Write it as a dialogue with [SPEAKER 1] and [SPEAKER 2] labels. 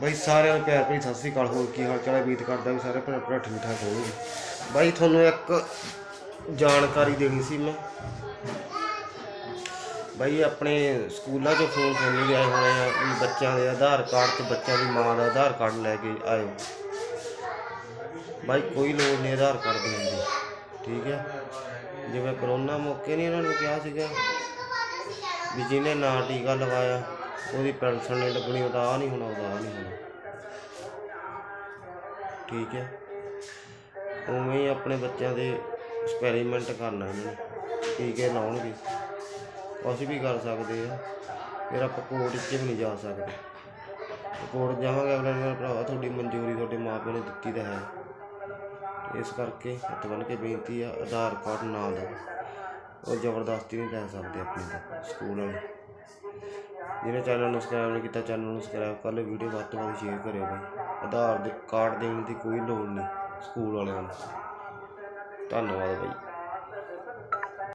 [SPEAKER 1] ਬਾਈ ਸਾਰਿਆਂ ਨੂੰ ਪਿਆਰ ਭਰੀ ਸਤਿ ਸ੍ਰੀ ਅਕਾਲ, ਹੋਰ ਕੀ ਹਾਲ ਚਾਲ ਹੈ? ਉਮੀਦ ਕਰਦਾ ਵੀ ਸਾਰੇ ਭਰਾ ਭਰਾ ਠੀਕ ਠਾਕ ਹੋਣਗੇ ਬਾਈ ਤੁਹਾਨੂੰ ਇੱਕ ਜਾਣਕਾਰੀ ਦੇਣੀ ਸੀ ਮੈਂ। ਬਾਈ ਆਪਣੇ ਸਕੂਲਾਂ 'ਚੋਂ ਫੋਨ ਤੁਹਾਨੂੰ ਲਿਆਏ ਆਏ ਹੋਣੇ ਆ ਵੀ ਬੱਚਿਆਂ ਦੇ ਆਧਾਰ ਕਾਰਡ ਤੇ ਬੱਚਿਆਂ ਦੀ ਮਾਂ ਦਾ ਆਧਾਰ ਕਾਰਡ ਲੈ ਕੇ ਆਇਓ। ਬਾਈ ਕੋਈ ਲੋੜ ਨਹੀਂ ਆਧਾਰ ਕਾਰਡ ਦੇਣ ਦੀ, ਠੀਕ ਹੈ? ਜਿਵੇਂ ਕਰੋਨਾ ਮੌਕੇ ਨਹੀਂ ਇਹਨਾਂ ਨੂੰ ਕਿਹਾ ਸੀਗਾ ਵੀ ਜਿਹਨੇ ਨਾ ਟੀਕਾ ਲਵਾਇਆ ਉਹਦੀ ਪੈਨਸ਼ਨ ਨਹੀਂ ਲੱਗਣੀ ਉਹਦਾ ਆ ਨਹੀਂ ਹੋਣਾ ਉਹਦਾ ਆ ਨਹੀਂ ਹੋਣਾ। ਠੀਕ ਹੈ। ਉਵੇਂ ਹੀ ਆਪਣੇ ਬੱਚਿਆਂ ਦੇ ਐਕਸਪੈਰੀਮੈਂਟ ਕਰਨਾ ਇਹਨਾਂ ਨੇ। ਟੀਕੇ ਲਾਉਣਗੇ। ਅਸੀਂ ਵੀ ਕਰ ਸਕਦੇ ਆ ਫਿਰ ਆਪਾਂ ਕੋਰਟ 'ਚ ਵੀ ਨਹੀਂ ਜਾ ਸਕਦੇ। ਕੋਰਟ ਜਾਵਾਂਗੇ, ਅਗਲੇ ਨੇ ਭਰਾਵਾ ਤੁਹਾਡੀ ਮਨਜ਼ੂਰੀ ਤੁਹਾਡੇ ਮਾਪਿਆਂ ਨੇ ਦਿੱਤੀ ਤਾਂ ਹੈ। ਇਸ ਕਰਕੇ ਹੱਥ ਬੰਨ੍ਹ ਕੇ ਬੇਨਤੀ ਆ, ਆਧਾਰ ਕਾਰਡ ਨਾ ਦਿਓ। ਉਹ ਜ਼ਬਰਦਸਤੀ ਨਹੀਂ ਲੈ ਸਕਦੇ ਆਪਣੇ ਤੋਂ, ਸਕੂਲ ਵਾਲੇ। ਜਿਹਨੇ ਚੈਨਲ ਨੂੰ ਸਬਸਕ੍ਰਾਈਬ ਨਹੀਂ ਕੀਤਾ ਚੈਨਲ ਨੂੰ ਸਬਸਕ੍ਰਾਈਬ ਕਰ ਲਓ ਵੀਡੀਓ ਵੱਧ ਤੋਂ ਵੱਧ ਸ਼ੇਅਰ ਕਰਿਓ ਬਾਈ। ਆਧਾਰ ਦੇ ਕਾਰਡ ਦੇਣ ਦੀ ਕੋਈ ਲੋੜ ਨਹੀਂ ਸਕੂਲ ਵਾਲਿਆਂ ਨੂੰ। ਧੰਨਵਾਦ ਬਾਈ।